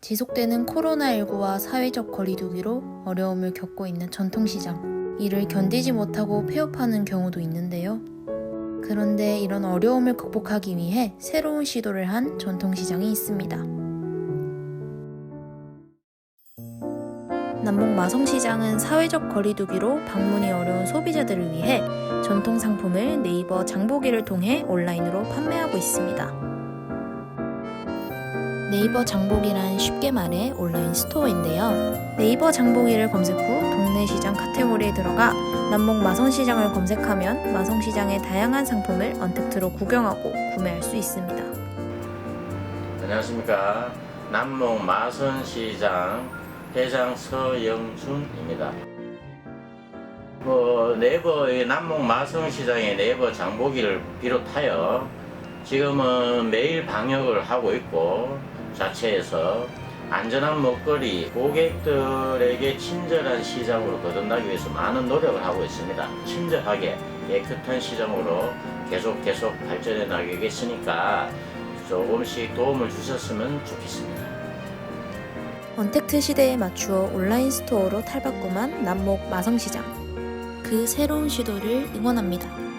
지속되는 코로나19와 사회적 거리두기로 어려움을 겪고 있는 전통시장. 이를 견디지 못하고 폐업하는 경우도 있는데요. 그런데 이런 어려움을 극복하기 위해 새로운 시도를 한 전통시장이 있습니다. 남북 마성시장은 사회적 거리두기로 방문이 어려운 소비자들을 위해 전통 상품을 네이버 장보기를 통해 온라인으로 판매하고 있습니다. 네이버 장보기란 쉽게 말해 온라인 스토어인데요. 네이버 장보기를 검색 후 동네 시장 카테고리에 들어가 남목 마성시장을 검색하면 마성시장의 다양한 상품을 언택 트로 구경하고 구매할 수 있습니다. 안녕하십니까 남몽 마선시장 회장 서영준입니다. 뭐 네이버의 남몽 마선시장의 네이버 장보기를 비롯하여 지금은 매일 방역을 하고 있고 자체에서 안전한 먹거리 고객들에게 친절한 시장으로 거듭나기 위해서 많은 노력을 하고 있습니다. 친절하게 깨끗한 시장으로 계속 계속 발전해 나가겠으니까 조금씩 도움을 주셨으면 좋겠습니다. 언택트 시대에 맞추어 온라인 스토어로 탈바꿈한 남목 마성시장. 그 새로운 시도를 응원합니다.